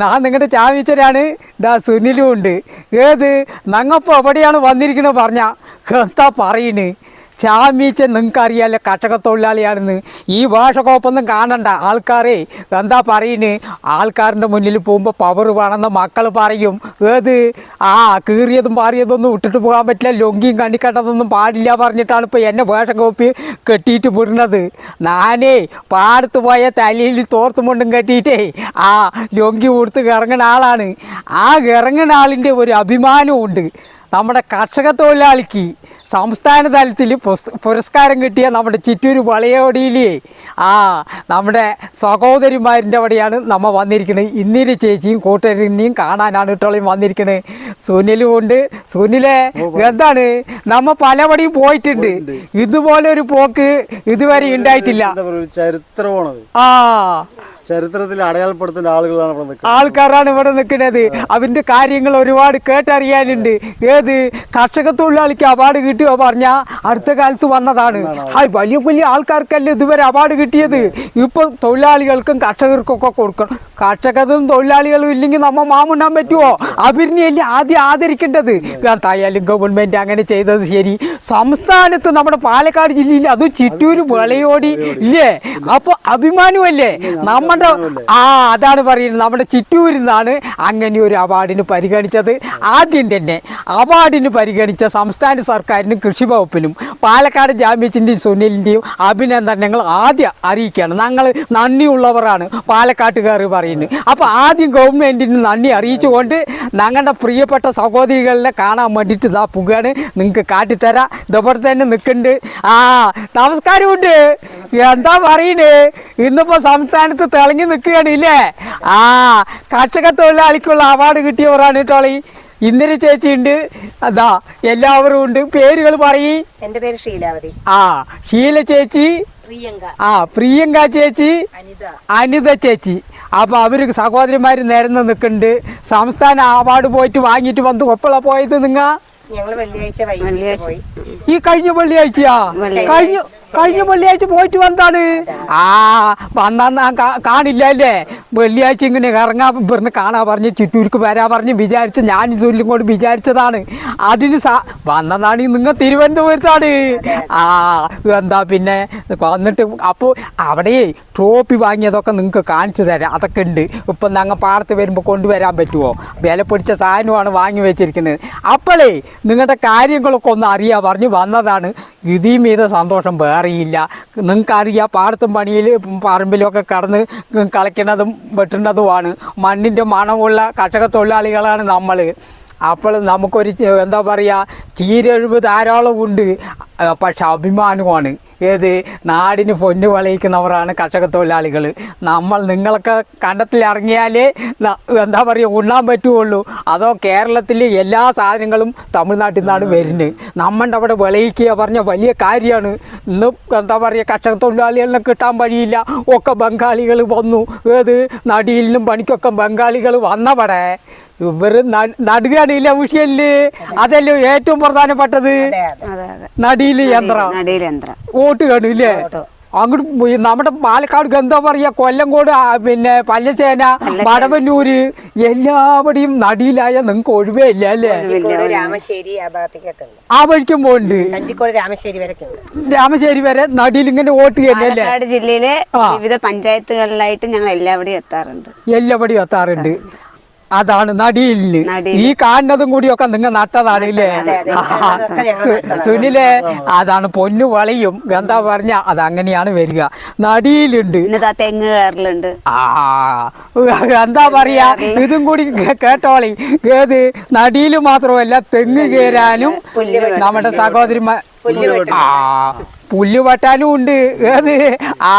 ഞാൻ നിങ്ങളുടെ ചാവിച്ചരാണ് ഇതാ സുനിലും ഉണ്ട്. ഏത്? നങ്ങപ്പോൾ എവിടെയാണ് വന്നിരിക്കണത് പറഞ്ഞ? എന്താ പറയണ്? ചാമീച്ചൻ കർഷക തൊഴിലാളിയാണെന്ന് ഈ ഭാഷക്കോപ്പൊന്നും കാണണ്ട. ആൾക്കാരെ എന്താ പറയുന്നത് ആൾക്കാരുടെ മുന്നിൽ പോകുമ്പോൾ പവർ വേണമെന്ന് മക്കൾ പറയും. ഏത്? ആ കീറിയതും പാറിയതൊന്നും ഇട്ടിട്ട് പോകാൻ പറ്റില്ല. ലൊങ്കിയും കണ്ണിക്കട്ടതൊന്നും പാടില്ല പറഞ്ഞിട്ടാണ് ഇപ്പോൾ എന്നെ വേഷക്കോപ്പി കെട്ടിയിട്ട് വിടുന്നത്. നാനേ പാടത്ത് പോയ തലയിൽ തോർത്തുമുണ്ടും കെട്ടിയിട്ടേ ആ ലൊങ്കി കൊടുത്ത് ഇറങ്ങുന്ന ആളാണ്. ആ ഇറങ്ങുന്ന ആളിന്റെ ഒരു അഭിമാനമുണ്ട് നമ്മുടെ കർഷക തൊഴിലാളിക്ക് സംസ്ഥാന തലത്തിൽ പുരസ്കാരം കിട്ടിയ നമ്മുടെ ചിറ്റൂർ വളയോടിയിലെ ആ നമ്മുടെ സഹോദരിമാരിന്റെ അവിടെയാണ് നമ്മൾ വന്നിരിക്കുന്നത് ഇന്നിരി ചേച്ചിയും കൂട്ടരിനെയും കാണാനാണ് ഇട്ടോളയും വന്നിരിക്കുന്നത് സുനിലും ഉണ്ട്. സുനിലെ എന്താണ്? നമ്മൾ പലപടിയും പോയിട്ടുണ്ട്. ഇതുപോലെ ഒരു പോക്ക് ഇതുവരെ ഉണ്ടായിട്ടില്ല. ആ. ചരിത്രത്തിൽ അടയാളപ്പെടുത്തുന്ന ആളുകളാണ് ഇവിടെ നിൽക്കുന്നത്. ആൾക്കാരാണ് ഇവിടെ നിൽക്കുന്നത്. അവന്റെ കാര്യങ്ങൾ ഒരുപാട് കേട്ടറിയാനുണ്ട്. ഏത് കർഷക തൊഴിലാളിക്ക് അവാർഡ് കിട്ടിയോ പറഞ്ഞ അടുത്ത കാലത്ത് വന്നതാണ്. ഹായ് വലിയ വലിയ ആൾക്കാർക്കല്ലേ ഇതുവരെ അവാർഡ് കിട്ടിയത്? ഇപ്പൊ തൊഴിലാളികൾക്കും കർഷകർക്കും ഒക്കെ കൊടുക്കണം. കർഷകരും തൊഴിലാളികളും ഇല്ലെങ്കിൽ നമ്മ മാമുണ്ടാൻ പറ്റുമോ അവരിനെയല്ലേ ആദ്യം ആദരിക്കേണ്ടത്. എന്തായാലും ഗവൺമെന്റ് അങ്ങനെ ചെയ്തത് ശരി. സംസ്ഥാനത്ത് നമ്മുടെ പാലക്കാട് ജില്ലയിൽ അതും ചിറ്റൂര് വിളയോടി ഇല്ലേ? അപ്പൊ അഭിമാനമല്ലേ? നമ്മുടെ ആ അതാണ് പറയുന്നത്. നമ്മുടെ ചിറ്റൂരിൽ നിന്നാണ് അങ്ങനെ ഒരു അവാർഡിന് പരിഗണിച്ചത്. ആദ്യം തന്നെ അവാർഡിന് പരിഗണിച്ച സംസ്ഥാന സർക്കാരിനും കൃഷി വകുപ്പിനും പാലക്കാട് ജാമ്യത്തിന്റെയും സുനിലിന്റെയും അഭിനന്ദനങ്ങൾ ആദ്യം അറിയിക്കുകയാണ്. ഞങ്ങൾ നന്ദിയുള്ളവരാണ് പാലക്കാട്ടുകാർ പറയുന്നത്. അപ്പോൾ ആദ്യം ഗവൺമെന്റിന് നന്ദി അറിയിച്ചുകൊണ്ട് ഞങ്ങളുടെ പ്രിയപ്പെട്ട സഹോദരികളെ കാണാൻ വേണ്ടിയിട്ട് ഇതാ പുകയാണ്. നിങ്ങൾക്ക് കാട്ടിത്തരാം. ഇതേപോലെ തന്നെ നിൽക്കുന്നുണ്ട്. ആ നമസ്കാരമുണ്ട്. എന്താ പറയണേ? ഇന്നിപ്പോ സംസ്ഥാനത്ത് തിളങ്ങി നിൽക്കുകയാണ് ഇല്ലേ? ആ കർഷക തൊഴിലാളിക്കുള്ള അവാർഡ് കിട്ടിയവരാണ് കേട്ടോളി ഇന്ദിര ചേച്ചി ഉണ്ട്. അതാ എല്ലാവരും ഉണ്ട്. പേരുകൾ പറയും. എന്റെ പേര് ഷീലാവതി. ആ ഷീല ചേച്ചി. ആ പ്രിയങ്ക ചേച്ചി. അനിത. ചേച്ചി. അപ്പോൾ അവർ സഹോദരിമാർ നിരന്ന് നിൽക്കുന്നുണ്ട് സംസ്ഥാന അവാർഡ് പോയിട്ട് വാങ്ങിയിട്ട് വന്ന് ഒപ്പള പോയത് നിങ്ങൾ ഈ കഴിഞ്ഞ വെള്ളിയാഴ്ചയാ? കഴിഞ്ഞ കഴിഞ്ഞ വെള്ളിയാഴ്ച പോയിട്ട് വന്നാണ് ആ വന്നാ കാണില്ല അല്ലേ വെള്ളിയാഴ്ച ഇങ്ങനെ ഇറങ്ങാൻ ഇവിടുന്ന് കാണാ പറഞ്ഞ് ചുറ്റൂർക്ക് വരാ പറഞ്ഞ് വിചാരിച്ച് ഞാൻ ചൊല്ലും കൊണ്ട് വിചാരിച്ചതാണ്. അതിന് സാ വന്നതാണ് നിങ്ങൾ തിരുവനന്തപുരത്താണ്. ആ എന്താ പിന്നെ വന്നിട്ട് അപ്പോൾ അവിടെ ട്രോഫി വാങ്ങിയതൊക്കെ നിങ്ങൾക്ക് കാണിച്ചു തരാം. അതൊക്കെ ഉണ്ട്. ഇപ്പം ഞങ്ങൾ പാടത്ത് വരുമ്പോൾ കൊണ്ടുവരാൻ പറ്റുമോ വില പൊടിച്ച സാധനമാണ് വാങ്ങി വെച്ചിരിക്കുന്നത്. അപ്പോഴേ നിങ്ങളുടെ കാര്യങ്ങളൊക്കെ ഒന്ന് അറിയാൻ പറഞ്ഞ് വന്നതാണ്. ഇതിൽ മീത സന്തോഷം വേറെയില്ല നിങ്ങൾക്കറിയാം പാടത്തും പണിയിൽ പറമ്പിലൊക്കെ കടന്ന് കളിക്കുന്നതും വെട്ടുന്നതുമാണ്. മണ്ണിന്റെ മണമുള്ള കർഷക തൊഴിലാളികളാണ് നമ്മൾ അപ്പോൾ നമുക്കൊരു എന്താ പറയുക ചീരഴിവ് ധാരാളമുണ്ട്. പക്ഷെ അഭിമാനമാണ്. ഏത് നാടിന് പൊന്നു വളയിക്കുന്നവരാണ് കർഷക തൊഴിലാളികൾ നമ്മൾ നിങ്ങളൊക്കെ കണ്ടത്തിൽ ഇറങ്ങിയാലേ എന്താ പറയുക ഉണ്ണാൻ പറ്റുള്ളൂ അതോ കേരളത്തിൽ എല്ലാ സാധനങ്ങളും തമിഴ്നാട്ടിൽ നിന്നാണ് വരുന്നത്. നമ്മളുടെ അവിടെ വിളയിക്കുക പറഞ്ഞ വലിയ കാര്യമാണ് ഇന്ന് എന്താ പറയുക കർഷക തൊഴിലാളികളിനെ കിട്ടാൻ വഴിയില്ല. ഒക്കെ ബംഗാളികൾ വന്നു. ഏത് നടിയിലും പണിക്കൊക്കെ ബംഗാളികൾ വന്നവിടെ. ഇവർ നടുകയാണ് ഇല്ല വിഷയല്ലേ? അതല്ലോ ഏറ്റവും പ്രധാനപ്പെട്ടത്. അതെ യന്ത്രം വോട്ട് കാണില്ലേ അങ്ങോട്ട് പോയി നമ്മുടെ പാലക്കാട് എന്താ പറയാ കൊല്ലംകോട് പിന്നെ പല്ലച്ചേന വടവന്നൂര് എല്ലാവടെയും നടിയിലായ നിങ്ങൾക്ക് ഒഴിവേ ഇല്ല അല്ലേ? രാമശ്ശേരി ആ ഭാഗത്തേക്കൊക്കെ ഉണ്ട്. ആ വഴിക്കും പോണ്ട് രാമശ്ശേരി വരെ രാമശ്ശേരി വരെ നടിയിൽ ഇങ്ങനെ വോട്ട് ചെയ്യുന്നല്ലേ ജില്ലയിലെ വിവിധ പഞ്ചായത്തുകളിലായിട്ട് ഞങ്ങൾ എല്ലാവിടെയും എത്താറുണ്ട്. എല്ലാവടെയും എത്താറുണ്ട്. അതാണ് നടിയിൽ. ഈ കാണുന്നതും കൂടിയൊക്കെ നിങ്ങൾ നട്ടതാണ് ഇല്ലേ. സുനിലെ അതാണ് പൊന്നു വളയും. എന്താ പറഞ്ഞ അത് അങ്ങനെയാണ് വരിക നടിയിലുണ്ട് തെങ്ങ് കയറലുണ്ട്. ആ എന്താ പറയാ ഇതും കൂടി കേട്ടോളി. ഏത്? നടിയിൽ മാത്രമല്ല തെങ്ങ് കയറാനും നമ്മുടെ സഹോദരിമാർ ആ പുല്ല് വെട്ടാനും ഉണ്ട്. ഏത്? ആ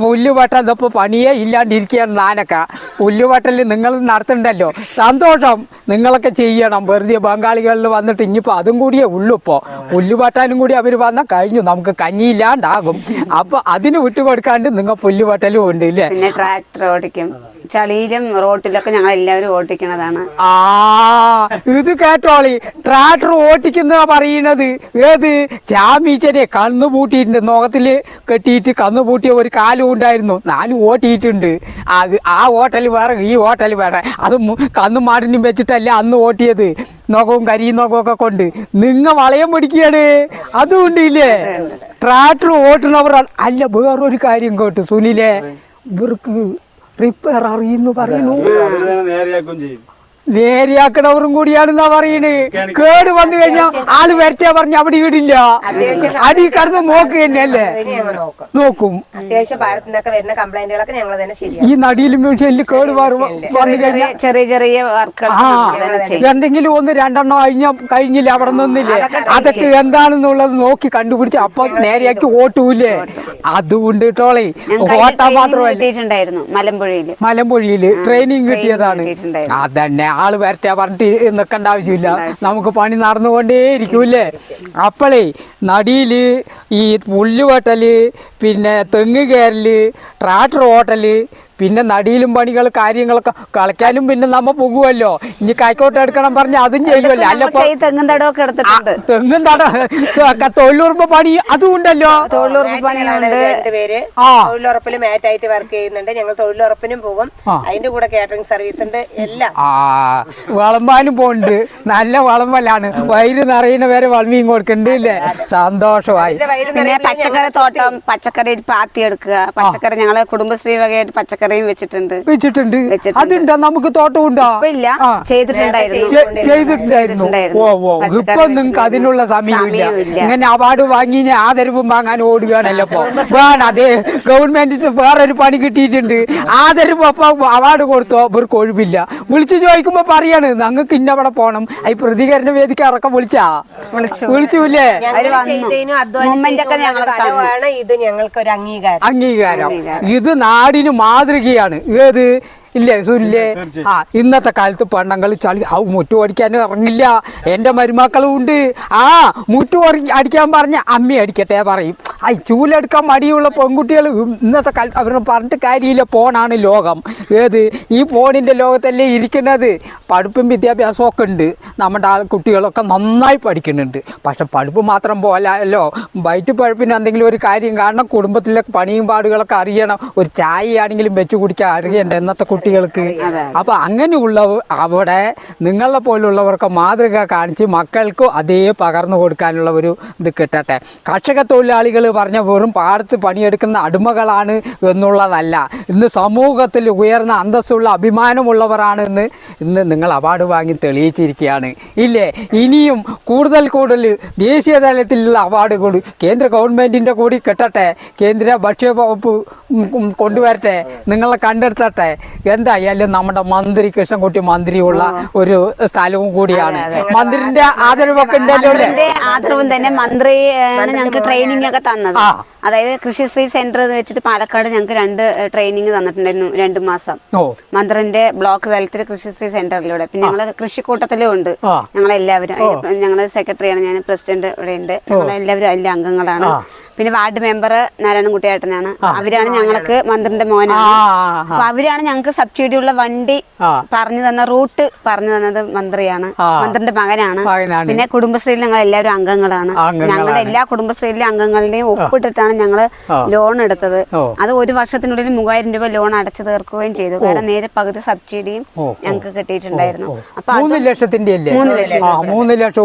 പുല്ല് വെട്ടാൻ ഇപ്പൊ പണിയേ ഇല്ലാണ്ടിരിക്കുകയാണ് നാനൊക്കെ. പുല്ല് വെട്ടൽ നിങ്ങൾ നടത്തണ്ടല്ലോ. സന്തോഷം നിങ്ങളൊക്കെ ചെയ്യണം. വെറുതെ ബംഗാളികളിൽ വന്നിട്ട് ഇനിയിപ്പോൾ അതും കൂടിയേ ഉള്ളൂ ഇപ്പോൾ പുല്ല് വെട്ടാനും കൂടി അവർ വന്നാൽ കഴിഞ്ഞു. നമുക്ക് കഞ്ഞിയില്ലാണ്ടാകും. അപ്പോൾ അതിന് വിട്ടുകൊടുക്കാണ്ട് നിങ്ങൾ പുല്ല് വെട്ടലും ഉണ്ട് ഇല്ലേ? പിന്നെ ട്രാക്ടർ ഓടിക്കും. ചളിയിലും റോട്ടിലൊക്കെ ഞങ്ങൾ എല്ലാവരും ഓടിക്കണതാണ് ആ ഇത് കേട്ടോളി ട്രാക്ടർ ഓട്ടിക്കുന്ന പറയണത് ഏത്? ചാമീച്ചനെ കണ്ണുപൂട്ടി പൂട്ടിയിട്ടുണ്ട് നോകത്തിൽ കെട്ടിയിട്ട് കന്ന് പൂട്ടിയ ഒരു കാലും ഉണ്ടായിരുന്നു. നാലും ഓട്ടിയിട്ടുണ്ട്. അത് ആ ഹോട്ടൽ വേറെ ഈ ഹോട്ടൽ വേറെ. അത് കന്നും മാടിനും വെച്ചിട്ടല്ല അന്ന് ഓട്ടിയത്. നോകവും കരിയും നോകവും ഒക്കെ കൊണ്ട്. നിങ്ങ വളയം പിടിക്കുകയാണ്. അതുകൊണ്ട് ഇല്ലേ ട്രാക്ടർ ഓട്ടുന്നവർ അല്ല വേറൊരു കാര്യം കേട്ടു സുനിലെ. ഇവർക്ക് റിപ്പയർ അറിയുന്നു പറയുന്നു. ചെയ്യും കൂടിയാണെന്നാ പറയണ്. കേട് വന്നു കഴിഞ്ഞാൽ ആൾ വരച്ച പറഞ്ഞ അവിടെ ഇടില്ല അടി കടന്ന് നോക്ക് തന്നെയല്ലേ? നോക്കും. ഈ നടിയിലും മെഷീനിൽ കേട് വന്നു കഴിഞ്ഞാൽ ചെറിയ ചെറിയ ആ എന്തെങ്കിലും ഒന്ന് രണ്ടെണ്ണം കഴിഞ്ഞ കഴിഞ്ഞില്ല അവിടെ നിന്നില്ലേ? അതൊക്കെ എന്താണെന്നുള്ളത് നോക്കി കണ്ടുപിടിച്ച് അപ്പൊ നേരെയാക്കി ഓട്ടൂല്ലേ? അതുകൊണ്ട് കേട്ടോളെ ഓട്ടാ മാത്രമല്ല. മലമ്പുഴയിൽ. മലമ്പുഴയിൽ ട്രെയിനിങ് കിട്ടിയതാണ്. അതന്നെ. ആൾ വരട്ടെ പറഞ്ഞിട്ട് നിൽക്കേണ്ട ആവശ്യമില്ല. നമുക്ക് പണി നടന്നുകൊണ്ടേ ഇരിക്കൂല്ലേ അപ്പോളേ നടിയിൽ ഈ പുല്ല് വെട്ടൽ പിന്നെ തെങ്ങ് കയറൽ ട്രാക്ടർ ഓട്ടൽ പിന്നെ നടിയിലും പണികൾ കാര്യങ്ങളൊക്കെ കളിക്കാനും പിന്നെ നമ്മ പോകുമല്ലോ ഇനി കൈക്കോട്ട് എടുക്കണം പറഞ്ഞ അതും ചെയ്യുമല്ലോ അല്ലപ്പോ ഈ തെങ്ങും തടമൊക്കെ എടുത്തിട്ടുണ്ട്. തെങ്ങും തട തൊഴിലുറപ്പ് പണി അതും ഉണ്ടല്ലോ. തൊഴിലുറപ്പ് പണിയുണ്ട്. രണ്ടുപേര്. തൊഴിലുറപ്പിൽ മാറ്റായിട്ട് വർക്ക് ചെയ്യുന്നുണ്ട്. ഞങ്ങൾ തൊഴിലുറപ്പിനും പോകും. അതിന്റെ കൂടെ കാറ്ററിംഗ് സർവീസ് ഉണ്ട്. എല്ലാം. ആ വളമ്പാനും പോണ്ട് നല്ല വളമ്പലാണ്. വയറ് നിറയുന്ന വരെ വളമിയും കൊടുക്കണ്ട് ഇല്ലേ? സന്തോഷമായി. പിന്നെ പച്ചക്കറി തോട്ടം പച്ചക്കറി പാത്തി എടുക്കുക. പച്ചക്കറി ഞങ്ങളെ കുടുംബശ്രീ വകയായിട്ട് പച്ചക്കറിയും വെച്ചിട്ടുണ്ട്. വെച്ചിട്ടുണ്ട്. വെച്ചിട്ടുണ്ട്. അതുണ്ടോ? നമുക്ക് തോട്ടം ഉണ്ടോ? ഇല്ല. ചെയ്തിട്ടുണ്ടായിരുന്നു. ഓ ഓ ഇപ്പൊ നിങ്ങൾക്ക് അതിനുള്ള സമയമില്ല. ഇങ്ങനെ അവാർഡ് വാങ്ങി ഞാൻ ആദരവും വാങ്ങാൻ ഓടുകയാണല്ലോ ഇപ്പൊ. വേണം. അതെ ഗവൺമെന്റ് വേറൊരു പണി കിട്ടിയിട്ടുണ്ട്. ആദരവ് അപ്പൊ അവാർഡ് കൊടുത്തോ? ഇവർക്ക് ഒഴിവില്ല. വിളിച്ചു ചോദിക്കുമ്പോ പറയാണ് ഞങ്ങൾക്ക് ഇന്നവിടെ പോണം. ഈ പ്രതികരണ വേദിക്ക് ഇറക്കം വിളിച്ചാ? വിളിച്ചില്ലേ? ഇത് ഞങ്ങൾക്ക് ഒരു അംഗീകാരം. അംഗീകാരം. ഇത് നാടിന് മാതൃകയാണ് ഏത് ഇല്ലേ? സുല്ലേ ആ ഇന്നത്തെ കാലത്ത് പെണ്ണങ്ങൾ ചളി ആ മുറ്റു അടിക്കാൻ ഇറങ്ങില്ല. എന്റെ മരുമക്കളും ഉണ്ട് ആ മുറ്റു അടി- അടിക്കാൻ പറഞ്ഞ അമ്മി അടിക്കട്ടെ പറയും. ആ ചൂലെടുക്കാൻ മടിയുള്ള പെൺകുട്ടികൾ ഇന്നത്തെ കാലത്ത് അവർ പറഞ്ഞിട്ട് കാര്യമില്ല ഫോണാണ് ലോകം. ഏത്? ഈ ഫോണിന്റെ ലോകത്തല്ലേ ഇരിക്കുന്നത്. പഠിപ്പും വിദ്യാഭ്യാസവും ഒക്കെ ഉണ്ട്. നമ്മുടെ ആ കുട്ടികളൊക്കെ നന്നായി പഠിക്കുന്നുണ്ട്. പക്ഷെ പഠിപ്പ് മാത്രം പോലല്ലോ. വയറ്റ് പഴുപ്പിന് എന്തെങ്കിലും ഒരു കാര്യം കാരണം കുടുംബത്തിലെ പണിയും പാടുകളൊക്കെ അറിയണം. ഒരു ചായ ആണെങ്കിലും വെച്ച് കുടിക്കാൻ അറിയണ്ട ഇന്നത്തെ കുട്ടികൾക്ക്. അപ്പോൾ അങ്ങനെയുള്ള അവിടെ നിങ്ങളെ പോലുള്ളവർക്ക് മാതൃക കാണിച്ച് മക്കൾക്കും അതേ പകർന്നു കൊടുക്കാനുള്ള ഒരു ഇത് കിട്ടട്ടെ. കർഷക തൊഴിലാളികൾ പറഞ്ഞ വെറും പാടത്ത് പണിയെടുക്കുന്ന അടിമകളാണ് എന്നുള്ളതല്ല. ഇന്ന് സമൂഹത്തിൽ ഉയർന്ന അന്തസ്സുള്ള അഭിമാനമുള്ളവരാണ് എന്ന് ഇന്ന് നിങ്ങൾ അവാർഡ് വാങ്ങി തെളിയിച്ചിരിക്കുകയാണ്. ഇല്ലേ? ഇനിയും കൂടുതൽ കൂടുതൽ ദേശീയ തലത്തിലുള്ള അവാർഡുകൾ കേന്ദ്ര ഗവൺമെന്റിന്റെ കൂടി കിട്ടട്ടെ. കേന്ദ്ര ഭക്ഷ്യ വകുപ്പ് ഉം ഉം കൊണ്ടുവരട്ടെ. നിങ്ങളെ കണ്ടെടുത്തട്ടെ എന്തായാലും നമ്മുടെ മന്ത്രി കൃഷ്ണൻകുട്ടി മന്ത്രിയുള്ള ഒരു സ്ഥലവും കൂടിയാണ്. മന്ത്രിന്റെ ആദരവൊക്കെ ഉണ്ടല്ലോ അല്ലേ? ആദരവും തന്നെ മന്ത്രി ഞങ്ങൾക്ക് ട്രെയിനിങ് ഒക്കെ തന്നത് അതായത് കൃഷി ശ്രീ സെന്റർ എന്ന് വെച്ചിട്ട് പാലക്കാട് ഞങ്ങൾക്ക് രണ്ട് ട്രെയിനിങ് തന്നിട്ടുണ്ടായിരുന്നു രണ്ടു മാസം. മന്ത്രിന്റെ ബ്ലോക്ക് തലത്തിൽ കൃഷിശ്രീ സെന്ററിലൂടെ. പിന്നെ ഞങ്ങൾ കൃഷിക്കൂട്ടത്തിലും ഉണ്ട്. ഞങ്ങളെല്ലാവരും. ഞങ്ങൾ സെക്രട്ടറിയാണ് ഞാൻ പ്രസിഡന്റ് ഇവിടെ ഉണ്ട്. ഞങ്ങളെല്ലാവരും അതിലെ അംഗങ്ങളാണ്. പിന്നെ വാർഡ് മെമ്പർ നാരായണൻകുട്ടിയേട്ടനാണ്. അവരാണ് ഞങ്ങൾക്ക് മന്ത്രിന്റെ മോനാണ്. അപ്പൊ അവരാണ് ഞങ്ങൾക്ക് സബ്സിഡി ഉള്ള വണ്ടി പറഞ്ഞു തന്ന റൂട്ട് പറഞ്ഞു തന്നത് മന്ത്രിയാണ്. മന്ത്രിന്റെ മകനാണ്. പിന്നെ കുടുംബശ്രീയിൽ ഞങ്ങൾ എല്ലാവരും അംഗങ്ങളാണ്. ഞങ്ങളുടെ എല്ലാ കുടുംബശ്രീയിലെ അംഗങ്ങളുടെയും ഒപ്പിട്ടിട്ടാണ് ഞങ്ങൾ ലോൺ എടുത്തത്. അത് ഒരു വർഷത്തിനുള്ളിൽ മൂവായിരം രൂപ ലോൺ അടച്ചു തീർക്കുകയും ചെയ്തു. കാരണം നേരെ പകുതി സബ്സിഡിയും ഞങ്ങൾക്ക് കിട്ടിയിട്ടുണ്ടായിരുന്നു. അപ്പൊ മൂന്ന് ലക്ഷത്തിന്റെ മൂന്ന് ലക്ഷം. മൂന്ന് ലക്ഷം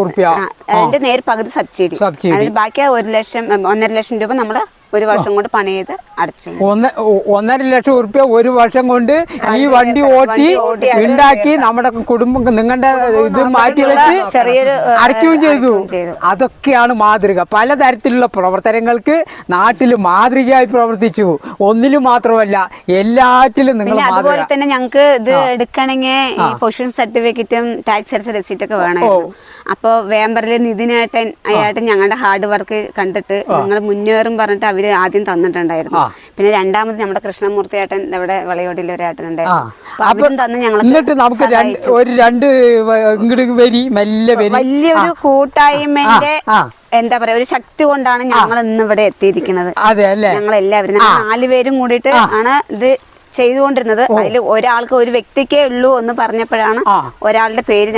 അതിന്റെ നേരെ പകുതി സബ്സിഡി. അതിന് ബാക്കി ഒരു ലക്ഷം ഒന്നര ലക്ഷം രൂപ നമ്മൾ ഒരു വർഷം കൊണ്ട് പണി ചെയ്ത് അടച്ചു ഒന്നര ലക്ഷം ഉറുപ്പ്യ ഒരു വർഷം കൊണ്ട് ഈ വണ്ടി ഓട്ടി ഉണ്ടാക്കി നമ്മുടെ കുടുംബം നിങ്ങളുടെ ഇത് മാറ്റി വെച്ച് ചെറിയൊരു, അടയ്ക്കുകയും ചെയ്തു. അതൊക്കെയാണ് മാതൃക. പലതരത്തിലുള്ള പ്രവർത്തനങ്ങൾക്ക് നാട്ടിൽ മാതൃകയായി പ്രവർത്തിച്ചു. ഒന്നിലും മാത്രമല്ല എല്ലാറ്റിലും നിങ്ങൾ അതുപോലെ തന്നെ ഞങ്ങൾക്ക് ഇത് എടുക്കണമെങ്കിൽ ഈ പൊഷൻ സർട്ടിഫിക്കറ്റും ടാക്സ് അടച്ച റെസീറ്റ് ഒക്കെ വേണമായിരുന്നു. അപ്പോൾ വേമ്പറിലെ നിധിനേട്ടൻ അയാട്ടൻ ഞങ്ങളുടെ ഹാർഡ് വർക്ക് കണ്ടിട്ട് നിങ്ങൾ മുന്നേറും പറഞ്ഞിട്ട് അവർ ആദ്യം തന്നിട്ടുണ്ടായിരുന്നു. പിന്നെ രണ്ടാമത് നമ്മുടെ കൃഷ്ണമൂർത്തി ഏട്ടൻ ഇവിടെ വളയോടിയിൽ ഒരു അപ്പൊ തന്ന് എന്നിട്ട് നമുക്ക് ഒരു രണ്ട് വ- ഇങ്ങോട്ട് വരി മെല്ലെ വരി. വലിയൊരു കൂട്ടായ്മന്റെ. എന്താ പറയാ ഒരു ശക്തി കൊണ്ടാണ് ഞങ്ങൾ ഇന്ന് ഇവിടെ എത്തിയിരിക്കുന്നത്. ഞങ്ങൾ എല്ലാവരും നാലുപേരും കൂടിയിട്ട് ആണ് ഇത് ചെയ്തുകൊണ്ടിരുന്നത്. അതിൽ ഒരാൾക്ക് ഒരു വ്യക്തിക്കേ ഉള്ളൂ എന്ന് പറഞ്ഞപ്പോഴാണ് ഒരാളുടെ പേര്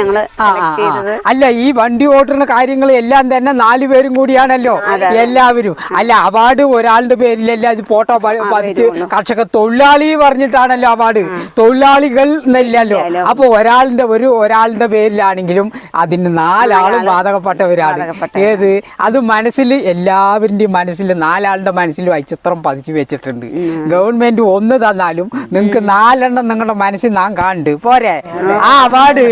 ചെയ്തത്. അല്ല ഈ വണ്ടി ഓട്ടുന്ന കാര്യങ്ങൾ എല്ലാം തന്നെ നാല് പേരും കൂടിയാണല്ലോ. എല്ലാവരും. അല്ല അവാർഡ് ഒരാളുടെ പേരിലല്ല ഇത് ഫോട്ടോ പതിച്ച് കർഷക തൊഴിലാളി പറഞ്ഞിട്ടാണല്ലോ അവാർഡ്. തൊഴിലാളികൾ എന്നില്ലല്ലോ അപ്പൊ ഒരാളിന്റെ ഒരു ഒരാളുടെ പേരിലാണെങ്കിലും അതിന് നാലാളും ബാധകപ്പെട്ടവരാണ്. ഏത്? അത് മനസ്സിൽ എല്ലാവരുടെയും മനസ്സിൽ നാലാളുടെ മനസ്സിലും അച്ചിത്രം ചിത്രം പതിച്ചു വെച്ചിട്ടുണ്ട്. ഗവൺമെന്റ് ഒന്ന് തന്നാലും നിങ്ങൾക്ക് നാലെണ്ണം നിങ്ങളുടെ മനസ്സിൽ നാം കാണുന്നുണ്ട് പോരെ? ആ അവാർഡ്